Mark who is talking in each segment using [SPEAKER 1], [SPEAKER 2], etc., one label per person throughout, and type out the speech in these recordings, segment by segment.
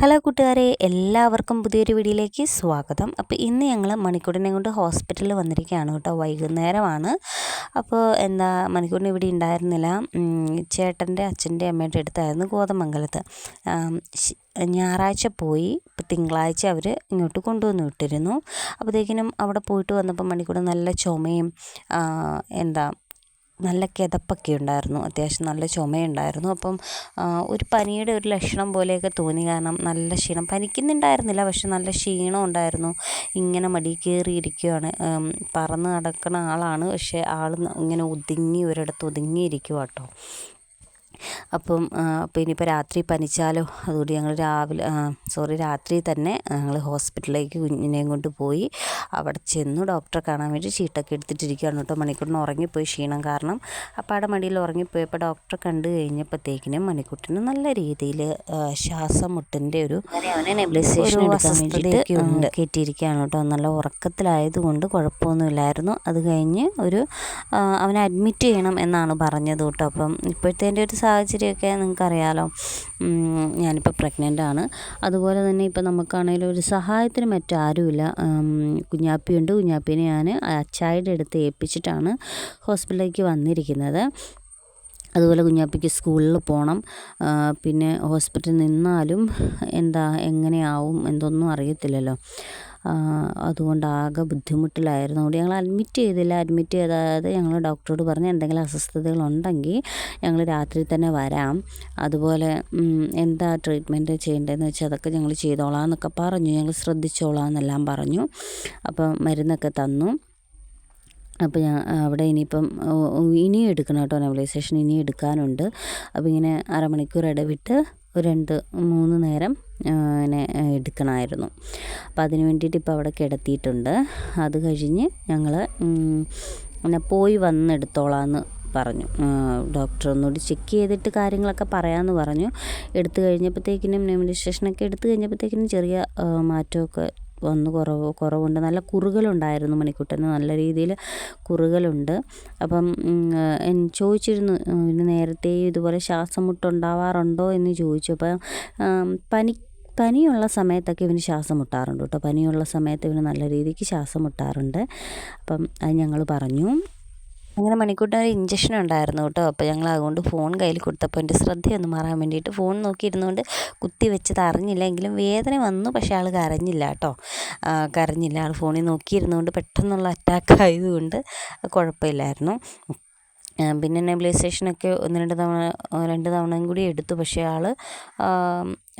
[SPEAKER 1] Hello കൂട്ടുകാരെ എല്ലാവർക്കും പുതിയൊരു വീഡിയോയിലേക്ക് സ്വാഗതം. അപ്പോൾ ഇന്ന് ഞങ്ങൾ മണിക്കൂറിനെ കൊണ്ട് ഹോസ്പിറ്റലിൽ വന്നിരിക്കുകയാണ് കേട്ടോ. വൈകുന്നേരമാണ്. അപ്പോൾ എന്താ മണിക്കൂറിന് ഇവിടെ ഉണ്ടായിരുന്നില്ല. ചേട്ടന്റെ അച്ഛന്റെ അമ്മയുടെ അടുത്തായിരുന്നു കോതമംഗലത്ത് ഞായറാഴ്ച പോയി. ഇപ്പോൾ തിങ്കളാഴ്ച അവർ ഇങ്ങോട്ട് കൊണ്ടുവന്ന് വിട്ടിരുന്നു. അപ്പോഴത്തേക്കിനും അവിടെ പോയിട്ട് വന്നപ്പോൾ മണിക്കൂർ നല്ല ചുമയും എന്താ നല്ല കിതപ്പൊക്കെ ഉണ്ടായിരുന്നു. അത്യാവശ്യം നല്ല ചുമയുണ്ടായിരുന്നു. അപ്പം ഒരു പനിയുടെ ഒരു ലക്ഷണം പോലെയൊക്കെ തോന്നി. കാരണം നല്ല ക്ഷീണം. പനിക്കുന്നുണ്ടായിരുന്നില്ല. പക്ഷെ നല്ല ക്ഷീണം ഉണ്ടായിരുന്നു. ഇങ്ങനെ മടി കയറിയിരിക്കുകയാണ് പറന്ന് നടക്കുന്ന ആളാണ്. പക്ഷേ ആൾ ഇങ്ങനെ ഒതുങ്ങി ഒരിടത്ത് ഒതുങ്ങിയിരിക്കുക കേട്ടോ അപ്പം അപ്പം ഇനിയിപ്പോൾ രാത്രി പനിച്ചാലോ? അതുകൊണ്ട് ഞങ്ങൾ രാവിലെ സോറി രാത്രി തന്നെ ഞങ്ങൾ ഹോസ്പിറ്റലിലേക്ക് കുഞ്ഞിനെയും കൊണ്ട് പോയി അവിടെ ചെന്നു. ഡോക്ടറെ കാണാൻ വേണ്ടി ചീട്ടൊക്കെ എടുത്തിട്ടിരിക്കുകയാണ് കേട്ടോ. മണിക്കൂറിന് ഉറങ്ങിപ്പോയി ക്ഷീണം കാരണം അപ്പാടെ മടിയിൽ ഉറങ്ങിപ്പോയപ്പോൾ ഡോക്ടറെ കണ്ടു കഴിഞ്ഞപ്പോഴത്തേക്കിനും മണിക്കൂട്ടിന് നല്ല രീതിയിൽ ശ്വാസം മുട്ടിന്റെ ഒരു നെബിലൈസേഷൻ എടുക്കാൻ വേണ്ടിയിട്ട് കയറ്റിയിരിക്കുകയാണ് കേട്ടോ. നല്ല ഉറക്കത്തിലായതുകൊണ്ട് കുഴപ്പമൊന്നുമില്ലായിരുന്നു. അത് കഴിഞ്ഞ് ഒരു അവനെ അഡ്മിറ്റ് ചെയ്യണം എന്നാണ് പറഞ്ഞത് കേട്ടോ. അപ്പം ഇപ്പോഴത്തെ ഒരു സാഹചര്യമൊക്കെ നിങ്ങൾക്കറിയാലോ. ഞാനിപ്പോൾ പ്രഗ്നന്റ് ആണ്. അതുപോലെ തന്നെ ഇപ്പോൾ നമുക്കാണെങ്കിലും ഒരു സഹായത്തിന് മറ്റാരുമില്ല കുഞ്ഞാപ്പിയുണ്ട്. കുഞ്ഞാപ്പിനെ ഞാൻ അച്ചായുടെ അടുത്ത് ഏൽപ്പിച്ചിട്ടാണ് ഹോസ്പിറ്റലിലേക്ക് വന്നിരിക്കുന്നത്. അതുപോലെ കുഞ്ഞാപ്പിക്ക് സ്കൂളിൽ പോകണം പിന്നെ ഹോസ്പിറ്റലിൽ നിന്നാലും എന്താ എങ്ങനെയാവും എന്തൊന്നും അറിയത്തില്ലല്ലോ. അതുകൊണ്ട് ആകെ ബുദ്ധിമുട്ടിലായിരുന്നു. അതുകൊണ്ട് ഞങ്ങൾ അഡ്മിറ്റ് ചെയ്തില്ല. അഡ്മിറ്റ് ചെയ്താതെ ഞങ്ങൾ ഡോക്ടറോട് പറഞ്ഞ് എന്തെങ്കിലും അസ്വസ്ഥതകളുണ്ടെങ്കിൽ ഞങ്ങൾ രാത്രി തന്നെ വരാം. അതുപോലെ എന്താ ട്രീറ്റ്മെന്റ് ചെയ്യേണ്ടതെന്ന് വെച്ചാൽ അതൊക്കെ ഞങ്ങൾ ചെയ്തോളാം എന്നൊക്കെ പറഞ്ഞു. ഞങ്ങൾ ശ്രദ്ധിച്ചോളാം എന്നെല്ലാം പറഞ്ഞു. അപ്പം മരുന്നൊക്കെ തന്നു. അപ്പോൾ ഞാൻ അവിടെ ഇനിയിപ്പം ഇനിയും എടുക്കണം കേട്ടോ നെബിലൈസേഷൻ. ഇനിയും എടുക്കാനുണ്ട്. അപ്പോൾ ഇങ്ങനെ അരമണിക്കൂർ ഇടവിട്ട് ഒരു രണ്ട് മൂന്ന് നേരം പിന്നെ എടുക്കണമായിരുന്നു. അപ്പം അതിന് വേണ്ടിയിട്ട് ഇപ്പോൾ അവിടെ കിടത്തിയിട്ടുണ്ട്. അത് കഴിഞ്ഞ് ഞങ്ങൾ പിന്നെ പോയി വന്നെടുത്തോളാമെന്ന് പറഞ്ഞു. ഡോക്ടർ ഒന്നുകൂടി ചെക്ക് ചെയ്തിട്ട് കാര്യങ്ങളൊക്കെ പറയാമെന്ന് പറഞ്ഞു. എടുത്തു കഴിഞ്ഞപ്പോഴത്തേക്കിനും നെബിലൈസേഷനൊക്കെ എടുത്തു കഴിഞ്ഞപ്പോഴത്തേക്കിനും ചെറിയ മാറ്റമൊക്കെ വന്ന് കുറവ് കുറവുണ്ട്. നല്ല കുറുകലുണ്ടായിരുന്നു മണിക്കുട്ടന്. നല്ല രീതിയിൽ കുറുകലുണ്ട്. അപ്പം ചോദിച്ചിരുന്നു പിന്നെ നേരത്തെ ഇതുപോലെ ശ്വാസം മുട്ടുണ്ടാവാറുണ്ടോ എന്ന് ചോദിച്ചു. അപ്പം പനി പനിയുള്ള സമയത്തൊക്കെ ഇവന് ശ്വാസം മുട്ടാറുണ്ട് കേട്ടോ. പനിയുള്ള സമയത്ത് ഇവന് നല്ല രീതിക്ക് ശ്വാസം മുട്ടാറുണ്ട് അപ്പം അത് ഞങ്ങൾ പറഞ്ഞു. അങ്ങനെ മണിക്കൂട്ടിന് ഒരു ഇഞ്ചക്ഷൻ ഉണ്ടായിരുന്നു കേട്ടോ. അപ്പോൾ ഞങ്ങൾ അതുകൊണ്ട് ഫോൺ കയ്യിൽ കൊടുത്തപ്പോൾ എന്റെ ശ്രദ്ധയൊന്ന് മാറാൻ വേണ്ടിയിട്ട് ഫോൺ നോക്കിയിരുന്നുകൊണ്ട് കുത്തി വെച്ചത് അറിഞ്ഞില്ല. എങ്കിലും വേദന വന്നു പക്ഷേ ആൾ കരഞ്ഞില്ല കേട്ടോ. കരഞ്ഞില്ല. ആൾ ഫോണിൽ നോക്കിയിരുന്നുകൊണ്ട് പെട്ടെന്നുള്ള അറ്റാക്ക് ആയതുകൊണ്ട് കുഴപ്പമില്ലായിരുന്നു. പിന്നെ നെബിലൈസേഷനൊക്കെ ഒന്ന് രണ്ട് തവണ രണ്ട് തവണയും കൂടി എടുത്തു. പക്ഷേ ആൾ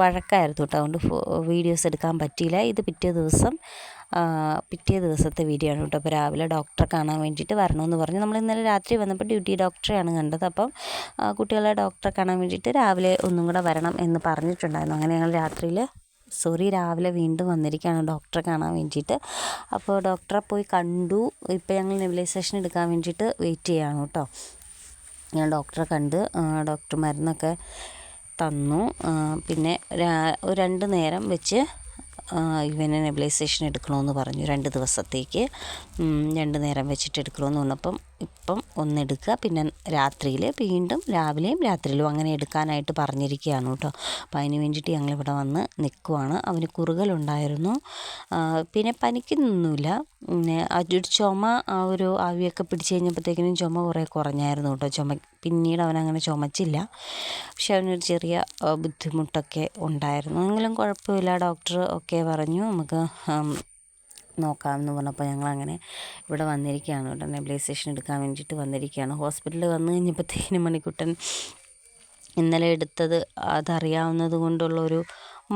[SPEAKER 1] വഴക്കായിരുന്നു കേട്ടോ. അതുകൊണ്ട് വീഡിയോസ് എടുക്കാൻ പറ്റിയില്ല. ഇത് പിറ്റേ ദിവസം പിറ്റേ ദിവസത്തെ വീഡിയോ ആണ് കേട്ടോ. അപ്പോൾ രാവിലെ ഡോക്ടറെ കാണാൻ വേണ്ടിയിട്ട് വരണമെന്ന് പറഞ്ഞു. നമ്മൾ ഇന്നലെ രാത്രി വന്നപ്പോൾ ഡ്യൂട്ടി ഡോക്ടറെയാണ് കണ്ടത്. അപ്പം കുട്ടികളെ ഡോക്ടറെ കാണാൻ വേണ്ടിയിട്ട് രാവിലെ ഒന്നും കൂടെ വരണം എന്ന് പറഞ്ഞിട്ടുണ്ടായിരുന്നു. അങ്ങനെ ഞങ്ങൾ രാത്രിയിൽ സോറി രാവിലെ വീണ്ടും വന്നിരിക്കുകയാണ് ഡോക്ടറെ കാണാൻ വേണ്ടിയിട്ട്. അപ്പോൾ ഡോക്ടറെ പോയി കണ്ടു. ഇപ്പോൾ ഞങ്ങൾ നെബിലൈസേഷൻ എടുക്കാൻ വേണ്ടിയിട്ട് വെയിറ്റ് ചെയ്യുകയാണ് കേട്ടോ. ഞാൻ ഡോക്ടറെ കണ്ട് ഡോക്ടർ മരുന്നൊക്കെ തന്നു. പിന്നെ ഒരു രണ്ട് നേരം വെച്ച് ഇവനെ നെബിലൈസേഷൻ എടുക്കണമെന്ന് പറഞ്ഞു രണ്ട് ദിവസത്തേക്ക്. രണ്ട് നേരം വെച്ചിട്ട് എടുക്കണമെന്ന് പറഞ്ഞപ്പം ഇപ്പം ഒന്നെടുക്കുക. പിന്നെ രാത്രിയിൽ വീണ്ടും രാവിലെയും രാത്രിയിലും അങ്ങനെ എടുക്കാനായിട്ട് പറഞ്ഞിരിക്കുകയാണ് കേട്ടോ. അപ്പോൾ അതിന് വേണ്ടിയിട്ട് ഞങ്ങളിവിടെ വന്ന് നിൽക്കുവാണ്. അവന് കുറുകലുണ്ടായിരുന്നു. പിന്നെ പനിക്കുന്നൊന്നുമില്ല. അതൊരു ചുമ ആ ഒരു ആവിയൊക്കെ പിടിച്ച് കഴിഞ്ഞപ്പോഴത്തേക്കിനും ചുമ കുറേ കുറഞ്ഞായിരുന്നു കേട്ടോ. ചുമ പിന്നീട് അവൻ അങ്ങനെ ചുമച്ചില്ല. പക്ഷെ അവനൊരു ചെറിയ ബുദ്ധിമുട്ടൊക്കെ ഉണ്ടായിരുന്നു. എങ്കിലും കുഴപ്പമില്ല. ഡോക്ടർ ഒക്കെ പറഞ്ഞു നമുക്ക് നോക്കാമെന്ന് പറഞ്ഞപ്പോൾ ഞങ്ങളങ്ങനെ ഇവിടെ വന്നിരിക്കുകയാണ്. കേട്ടോ നെബിലൈസേഷൻ എടുക്കാൻ വേണ്ടിയിട്ട് വന്നിരിക്കുകയാണ്. ഹോസ്പിറ്റലിൽ വന്നു കഴിഞ്ഞപ്പോഴത്തേക്കിനും മണിക്കുട്ടൻ ഇന്നലെ എടുത്തത് അതറിയാവുന്നത് കൊണ്ടുള്ളൊരു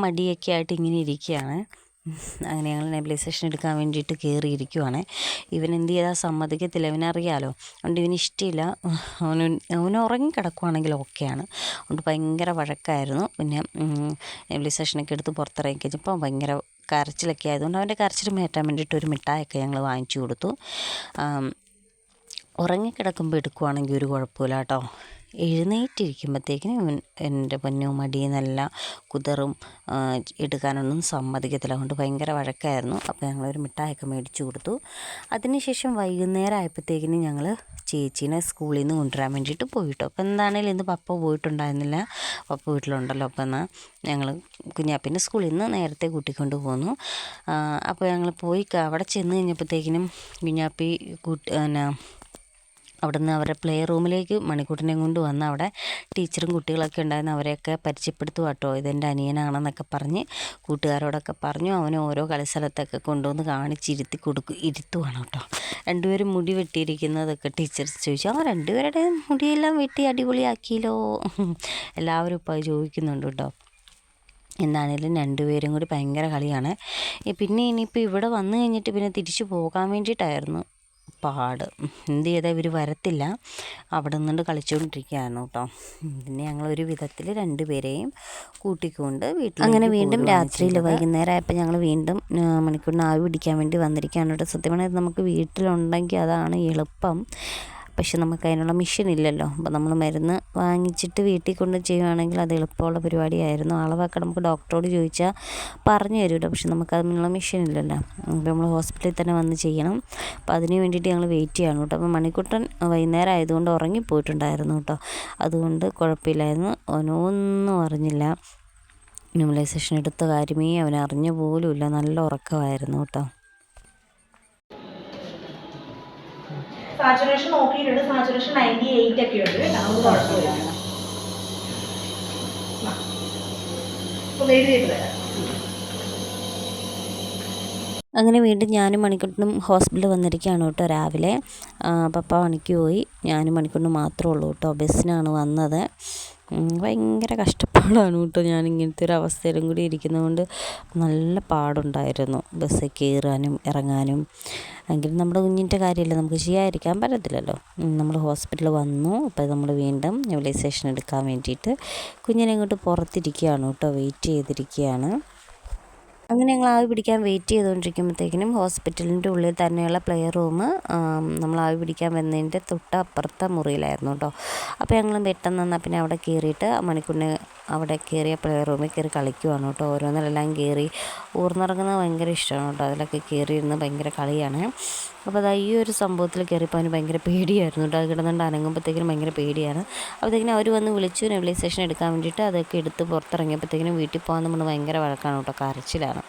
[SPEAKER 1] മടിയൊക്കെ ആയിട്ട് ഇങ്ങനെ ഇരിക്കുകയാണ്. അങ്ങനെ ഞങ്ങൾ നെബിലൈസേഷൻ എടുക്കാൻ വേണ്ടിയിട്ട് കയറിയിരിക്കുവാണ്. ഇവൻ എന്ത് ചെയ്താൽ സമ്മതിക്കത്തില്ല. ഇവനറിയാലോ. അതുകൊണ്ട് ഇവന് ഇഷ്ടമില്ല അവന് അവന് ഉറങ്ങി കിടക്കുവാണെങ്കിൽ ഓക്കെയാണ്. അതുകൊണ്ട് ഭയങ്കര വഴക്കായിരുന്നു. പിന്നെ നെബിലൈസേഷനൊക്കെ എടുത്ത് പുറത്തിറങ്ങി കഴിഞ്ഞപ്പോൾ ഭയങ്കര കരച്ചിലൊക്കെ ആയതുകൊണ്ട് അവന്റെ കരച്ചിൽ മാറ്റാൻ വേണ്ടിയിട്ട് ഒരു മിഠായൊക്കെ ഞങ്ങൾ വാങ്ങിച്ചു കൊടുത്തു. ഉറങ്ങിക്കിടക്കുമ്പോൾ എടുക്കുവാണെങ്കിൽ ഒരു കുഴപ്പമില്ല കേട്ടോ. എഴുന്നേറ്റിരിക്കുമ്പോഴത്തേക്കിനും ഇവൻ എന്റെ പൊന്നു മടിയെന്നല്ല കുതറും എടുക്കാനൊന്നും സമ്മതിക്കത്തില്ല. അതുകൊണ്ട് ഭയങ്കര വഴക്കായിരുന്നു. അപ്പോൾ ഞങ്ങളൊരു മിഠായിയൊക്കെ മേടിച്ചു കൊടുത്തു. അതിനുശേഷം വൈകുന്നേരം ആയപ്പോഴത്തേക്കിനും ഞങ്ങൾ ചേച്ചീനെ സ്കൂളിൽ നിന്ന് കൊണ്ടുവരാൻ വേണ്ടിയിട്ട് പോയിട്ടു. അപ്പോൾ എന്താണേലും ഇന്ന് പപ്പ പോയിട്ടുണ്ടായിരുന്നില്ല. പപ്പ വീട്ടിലുണ്ടല്ലോ. അപ്പോൾ എന്നാൽ ഞങ്ങൾ കുഞ്ഞാപ്പിന്റെ സ്കൂളിൽ നിന്ന് നേരത്തെ കൂട്ടിക്കൊണ്ട് പോന്നു. അപ്പോൾ ഞങ്ങൾ പോയി അവിടെ ചെന്ന് കഴിഞ്ഞപ്പോഴത്തേക്കിനും കുഞ്ഞാപ്പി കൂട്ടി പിന്നെ അവിടുന്ന് അവരുടെ പ്ലേ റൂമിലേക്ക് മണിക്കൂട്ടിനെ കൊണ്ട് വന്ന് അവിടെ ടീച്ചറും കുട്ടികളൊക്കെ ഉണ്ടായിരുന്നു. അവരെയൊക്കെ പരിചയപ്പെടുത്തുക കേട്ടോ. ഇതെന്റെ അനിയനാണെന്നൊക്കെ പറഞ്ഞ് കൂട്ടുകാരോടൊക്കെ പറഞ്ഞു. അവനെ ഓരോ കളിസ്ഥലത്തൊക്കെ കൊണ്ടുവന്ന് കാണിച്ചിരുത്തി കൊടുക്കും ഇരുത്തുവാണ് കേട്ടോ. രണ്ടുപേരും മുടി വെട്ടിയിരിക്കുന്നതൊക്കെ ടീച്ചർ ചോദിച്ചു. ആ രണ്ടുപേരുടെ മുടിയെല്ലാം വെട്ടി അടിപൊളിയാക്കിയല്ലോ. എല്ലാവരും ഇപ്പോൾ ചോദിക്കുന്നുണ്ട് കേട്ടോ. എന്താണേലും രണ്ടുപേരും കൂടി ഭയങ്കര കളിയാണ്. പിന്നെ ഇനിയിപ്പോൾ ഇവിടെ വന്നു കഴിഞ്ഞിട്ട് പിന്നെ തിരിച്ചു പോകാൻ വേണ്ടിയിട്ടായിരുന്നു. പാട്. എന്ത് ചെയ്താൽ ഇവർ വരത്തില്ല. അവിടെ നിന്നുകൊണ്ട് കളിച്ചുകൊണ്ടിരിക്കുകയാണ് കേട്ടോ. പിന്നെ ഞങ്ങൾ ഒരു വിധത്തിൽ രണ്ടുപേരെയും കൂട്ടിക്കൊണ്ട് വീട്ടിൽ അങ്ങനെ വീണ്ടും രാത്രിയിൽ വൈകുന്നേരം ആയപ്പോൾ ഞങ്ങൾ വീണ്ടും മണിക്കൂറിന് ആവി പിടിക്കാൻ വേണ്ടി വന്നിരിക്കുകയാണ് കേട്ടോ. സത്യം പറഞ്ഞാൽ നമുക്ക് വീട്ടിലുണ്ടെങ്കിൽ അതാണ് എളുപ്പം. പക്ഷെ നമുക്ക് അതിനുള്ള മെഷീൻ ഇല്ലല്ലോ. അപ്പോൾ നമ്മൾ മരുന്ന് വാങ്ങിച്ചിട്ട് വീട്ടിൽ കൊണ്ട് ചെയ്യുകയാണെങ്കിൽ അത് എളുപ്പമുള്ള പരിപാടിയായിരുന്നു. അളവൊക്കെ നമുക്ക് ഡോക്ടറോട് ചോദിച്ചാൽ പറഞ്ഞു തരുമല്ലോ പക്ഷെ നമുക്ക് അതിനുള്ള മെഷീൻ ഇല്ലല്ലോ. അപ്പോൾ നമ്മൾ ഹോസ്പിറ്റലിൽ തന്നെ വന്ന് ചെയ്യണം. അപ്പോൾ അതിന് വേണ്ടിയിട്ട് ഞങ്ങൾ വെയിറ്റ് ചെയ്യണം കേട്ടോ. അപ്പോൾ മണിക്കുട്ടൻ വൈകുന്നേരം ആയതുകൊണ്ട് ഉറങ്ങിപ്പോയിട്ടുണ്ടായിരുന്നു കേട്ടോ. അതുകൊണ്ട് കുഴപ്പമില്ലായിരുന്നു. അവനൊന്നും അറിഞ്ഞില്ല. ന്യൂമലൈസേഷൻ എടുത്ത കാര്യമേ അവൻ അറിഞ്ഞ പോലുമില്ല. നല്ല ഉറക്കമായിരുന്നു കേട്ടോ.
[SPEAKER 2] സാച്ചുറേഷൻ നോക്കിയിട്ടുണ്ട്. സാച്ചുറേഷൻ നയന്റി എയ്റ്റ് ഒക്കെ ഉണ്ട്. കേട്ടോ നമുക്ക് കുഴപ്പമില്ല. ഒന്ന് എഴുതിയിട്ട് തരാം
[SPEAKER 1] അങ്ങനെ വീണ്ടും ഞാനും മണിക്കൂട്ടിനും ഹോസ്പിറ്റലിൽ വന്നിരിക്കുകയാണ് കേട്ടോ രാവിലെ. പപ്പ പണിക്ക് പോയി. ഞാനും മണിക്കൂട്ടിനും മാത്രമേ ഉള്ളൂ കേട്ടോ. ബസ്സിനാണ് വന്നത്. ഭയങ്കര കഷ്ടപ്പാടാണ് കേട്ടോ ഞാൻ ഇങ്ങനത്തെ ഒരു അവസ്ഥയിലും കൂടി ഇരിക്കുന്നതുകൊണ്ട് നല്ല പാടുണ്ടായിരുന്നു ബസ്സിൽ കയറാനും ഇറങ്ങാനും. എങ്കിലും നമ്മുടെ കുഞ്ഞിന്റെ കാര്യമല്ലേ നമുക്ക് ചെയ്യാതിരിക്കാൻ പറ്റത്തില്ലല്ലോ. നമ്മൾ ഹോസ്പിറ്റലിൽ വന്നു അപ്പോൾ നമ്മൾ വീണ്ടും നെബുലൈസേഷൻ എടുക്കാൻ വേണ്ടിയിട്ട് കുഞ്ഞിനെ ഇങ്ങോട്ട് പുറത്തിരിക്കുകയാണ് കേട്ടോ വെയിറ്റ് ചെയ്തിരിക്കുകയാണ്. അങ്ങനെ ഞങ്ങൾ ആവി പിടിക്കാൻ വെയിറ്റ് ചെയ്തുകൊണ്ടിരിക്കുമ്പോഴത്തേക്കിനും ഹോസ്പിറ്റലിന്റെ ഉള്ളിൽ തന്നെയുള്ള പ്ലേ റൂം നമ്മൾ ആവി പിടിക്കാൻ വന്നതിന്റെ തൊട്ടപ്പുറത്തെ മുറിയിലായിരുന്നു കേട്ടോ. അപ്പോൾ ഞങ്ങൾ പെട്ടെന്ന് എന്നാൽ പിന്നെ അവിടെ കയറിയിട്ട് മണിക്കൂറിന് അവിടെ കയറിയ പ്ലേ റൂമിൽ കയറി കളിക്കുവാണ് കേട്ടോ. ഓരോന്നിലെല്ലാം കയറി ഊർന്നിറങ്ങുന്നത് ഭയങ്കര ഇഷ്ടമാണ് കേട്ടോ. അതിലൊക്കെ കയറിയിരുന്ന് ഭയങ്കര കളിയാണ്. അപ്പോൾ അത് ഈ ഒരു സംഭവത്തിൽ കയറിയപ്പോൾ അവന് ഭയങ്കര പേടിയായിരുന്നു കേട്ടോ. അത് കിടന്നുകൊണ്ട് അനങ്ങുമ്പോഴത്തേക്കിനും ഭയങ്കര പേടിയാണ്. അപ്പോഴത്തേക്കിനും അവർ വന്ന് വിളിച്ചു നെബിലൈസേഷൻ എടുക്കാൻ വേണ്ടിയിട്ട് അതൊക്കെ എടുത്ത് പുറത്തിറങ്ങിയപ്പോഴത്തേക്കിനും വീട്ടിൽ പോകാൻ നമ്മൾ ഭയങ്കര വഴക്കാണ് കേട്ടോ കരച്ചിലാണ്.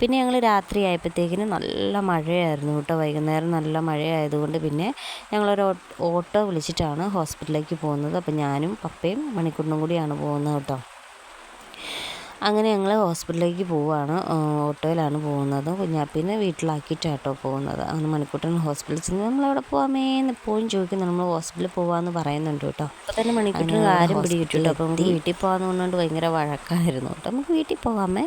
[SPEAKER 1] പിന്നെ ഞങ്ങൾ രാത്രി ആയപ്പോഴത്തേക്കിനും നല്ല മഴയായിരുന്നു കേട്ടോ. വൈകുന്നേരം നല്ല മഴയായതുകൊണ്ട് പിന്നെ ഞങ്ങളൊരു ഓട്ടോ വിളിച്ചിട്ടാണ് ഹോസ്പിറ്റലിലേക്ക് പോകുന്നത്. അപ്പോൾ ഞാനും പപ്പയും മണിക്കൂറിനും കൂടിയാണ് പോകുന്നത് കേട്ടോ. അങ്ങനെ ഞങ്ങൾ ഹോസ്പിറ്റലിലേക്ക് പോവുകയാണ് ഓട്ടോയിലാണ് പോകുന്നത്. കുഞ്ഞാപ്പിനെ വീട്ടിലാക്കിയിട്ടാണ് കേട്ടോ പോകുന്നത്. അങ്ങനെ മണിക്കൂട്ടൻ ഹോസ്പിറ്റലിൽ ചെന്ന് നമ്മൾ എവിടെ പോകാമേന്ന് എപ്പോഴും ചോദിക്കുന്നു നമ്മൾ ഹോസ്പിറ്റലിൽ പോകാമെന്ന് പറയുന്നുണ്ട് കേട്ടോ. അപ്പോൾ തന്നെ മണിക്കൂട്ടൻ കാര്യം പിടികിട്ടിട്ടോ അപ്പോൾ നമുക്ക് വീട്ടിൽ പോകാമെന്ന് പറഞ്ഞുകൊണ്ട് ഭയങ്കര വഴക്കായിരുന്നു കേട്ടോ. നമുക്ക് വീട്ടിൽ പോകാമേ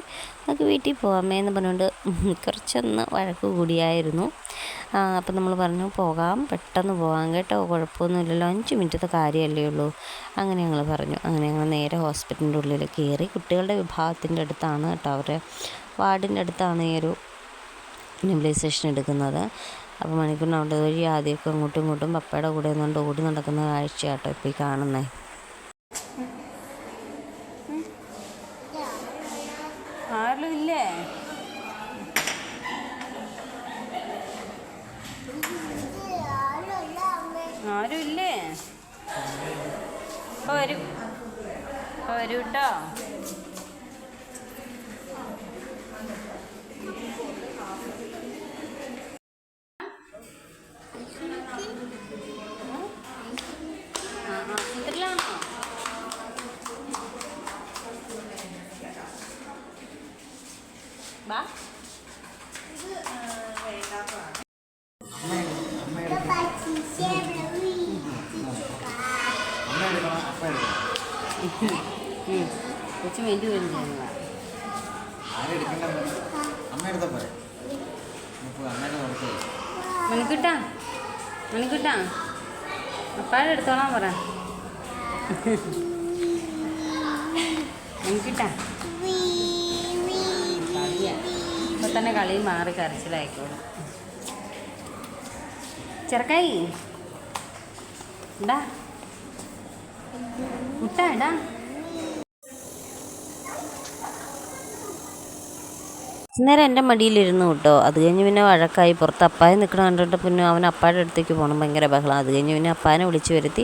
[SPEAKER 1] നമുക്ക് വീട്ടിൽ പോകാമേ എന്ന് പറഞ്ഞുകൊണ്ട് കുറച്ചൊന്ന് വഴക്ക് കൂടിയായിരുന്നു. അപ്പം നമ്മൾ പറഞ്ഞു പോകാം പെട്ടെന്ന് പോകാം കേട്ടോ കുഴപ്പമൊന്നുമില്ലല്ലോ അഞ്ച് മിനിറ്റത്തെ കാര്യമല്ലേ ഉള്ളൂ. അങ്ങനെ ഞങ്ങൾ പറഞ്ഞു. അങ്ങനെ ഞങ്ങൾ നേരെ ഹോസ്പിറ്റലിന്റെ ഉള്ളിൽ കയറി കുട്ടികളുടെ വിഭാഗത്തിന്റെ അടുത്താണ് കേട്ടോ അവരുടെ വാർഡിന്റെ അടുത്താണ് ഈ ഒരു നെബിലൈസേഷൻ എടുക്കുന്നത്. അപ്പോൾ മണിക്കൂറിന് അവിടെ വഴി ആദ്യമൊക്കെ അങ്ങോട്ടും ഇങ്ങോട്ടും പപ്പയുടെ കൂടെ നിന്നുകൊണ്ട് ഓടി നടക്കുന്ന കാഴ്ചയാട്ടോ ഇപ്പോൾ ഈ കാണുന്നത് ആരും ഇല്ലേ ആരും ഇല്ലേ ഇപ്പൊ വരും ഇപ്പൊ വരും കേട്ടോ മണിക്കുട്ടാ മണിക്കുട്ടാ. എടുത്തോളാൻ പറ. മണിക്കുട്ടാ. ഇപ്പൊ തന്നെ കളി മാറി കരച്ചിലായിക്കോളും. ചെറുക്കായി. എന്താ മുട്ടാടാ നേരം എന്റെ മടിയിലിരുന്നു കേട്ടോ. അത് കഴിഞ്ഞ് പിന്നെ വഴക്കായി. പുറത്ത് അപ്പായ നിൽക്കണ കണ്ടിട്ട് പിന്നെ അവൻ അപ്പായുടെ അടുത്തേക്ക് പോകണം ഭയങ്കര ബഹളം. അത് കഴിഞ്ഞ് പിന്നെ അപ്പാനെ വിളിച്ച് വരുത്തി.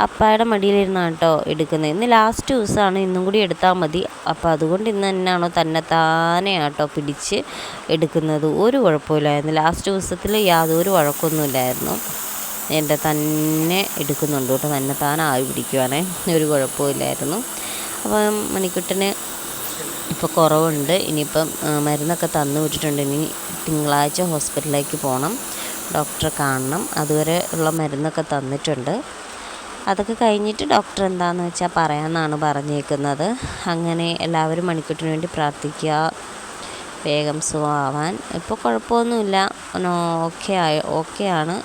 [SPEAKER 1] അപ്പായുടെ മടിയിലിരുന്നാണ് കേട്ടോ എടുക്കുന്നത്. ഇന്ന് ലാസ്റ്റ് ദിവസമാണ്. ഇന്നും കൂടി എടുത്താൽ മതി. അപ്പോൾ അതുകൊണ്ട് ഇന്ന് എന്നാണോ തന്നെ കേട്ടോ പിടിച്ച് എടുക്കുന്നത്. ഒരു കുഴപ്പമില്ലായിരുന്നു. ലാസ്റ്റ് ദിവസത്തിൽ യാതൊരു വഴക്കൊന്നുമില്ലായിരുന്നു. എന്റെ തന്നെ എടുക്കുന്നുണ്ട് കേട്ടോ. തന്നെ ആവി പിടിക്കുവാണേ. ഒരു കുഴപ്പമില്ലായിരുന്നു. അപ്പം മണിക്കുട്ടന് ഇപ്പോൾ കുറവുണ്ട്. ഇനിയിപ്പം മരുന്നൊക്കെ തന്നു വിട്ടിട്ടുണ്ട്. ഇനി തിങ്കളാഴ്ച ഹോസ്പിറ്റലിലേക്ക് പോകണം ഡോക്ടറെ കാണണം. അതുവരെ ഉള്ള മരുന്നൊക്കെ തന്നിട്ടുണ്ട്. അതൊക്കെ കഴിഞ്ഞിട്ട് ഡോക്ടർ എന്താണെന്ന് വെച്ചാൽ പറയാമെന്നാണ് പറഞ്ഞേക്കുന്നത്. അങ്ങനെ എല്ലാവരും മണിക്കൂട്ടിന് വേണ്ടി പ്രാർത്ഥിക്കുക. വേഗം സുഖമാവാൻ. ഇപ്പോൾ കുഴപ്പമൊന്നുമില്ല. ഓക്കെ ആയ ഓക്കെ ആണ്.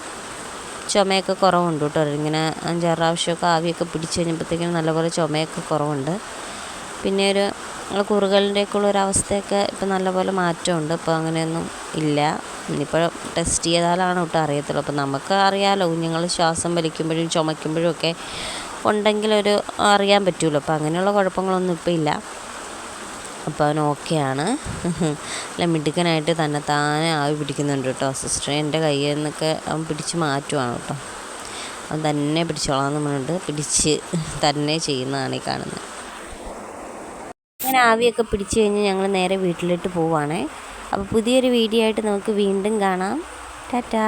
[SPEAKER 1] ചുമയൊക്കെ കുറവുണ്ട് കേട്ടോ. ഇങ്ങനെ അഞ്ചാറ് പ്രാവശ്യമൊക്കെ ആവിയൊക്കെ പിടിച്ച് കഴിഞ്ഞപ്പോഴത്തേക്കും നല്ലപോലെ ചുമയൊക്കെ കുറവുണ്ട്. പിന്നെ ഒരു കുറുകലിന്റെയൊക്കെ ഉള്ള ഒരു അവസ്ഥയൊക്കെ ഇപ്പം നല്ലപോലെ മാറ്റമുണ്ട്. ഇപ്പോൾ അങ്ങനെയൊന്നും ഇല്ല. ഇനിയിപ്പോൾ ടെസ്റ്റ് ചെയ്താലാണ് ഒട്ടും അറിയത്തുള്ളൂ. അപ്പോൾ നമുക്ക് അറിയാമല്ലോ കുഞ്ഞുങ്ങൾ ശ്വാസം വലിക്കുമ്പോഴും ചുമയ്ക്കുമ്പോഴും ഒക്കെ ഉണ്ടെങ്കിലൊരു അറിയാൻ പറ്റുമല്ലോ അപ്പോൾ അങ്ങനെയുള്ള കുഴപ്പങ്ങളൊന്നും ഇപ്പോൾ ഇല്ല. അപ്പോൾ അവൻ ഓക്കെയാണ്. അല്ല മിടുക്കനായിട്ട് തന്നെ താനെ ആവി പിടിക്കുന്നുണ്ട് കേട്ടോ. സിസ്റ്റർ എന്റെ കയ്യിൽ നിന്നൊക്കെ അവൻ പിടിച്ച് മാറ്റുവാണ് കേട്ടോ. അവൻ തന്നെ പിടിച്ചോളാം എന്ന് പറഞ്ഞിട്ട് പിടിച്ച് തന്നെ ചെയ്യുന്നതാണ് ഈ കാണുന്നത്. അങ്ങനെ ആവിയൊക്കെ പിടിച്ച് കഴിഞ്ഞ് ഞങ്ങൾ നേരെ വീട്ടിലോട്ട് പോവുകയാണേ അപ്പോൾ പുതിയൊരു വീഡിയോ ആയിട്ട് നമുക്ക് വീണ്ടും കാണാം. ടാറ്റാ.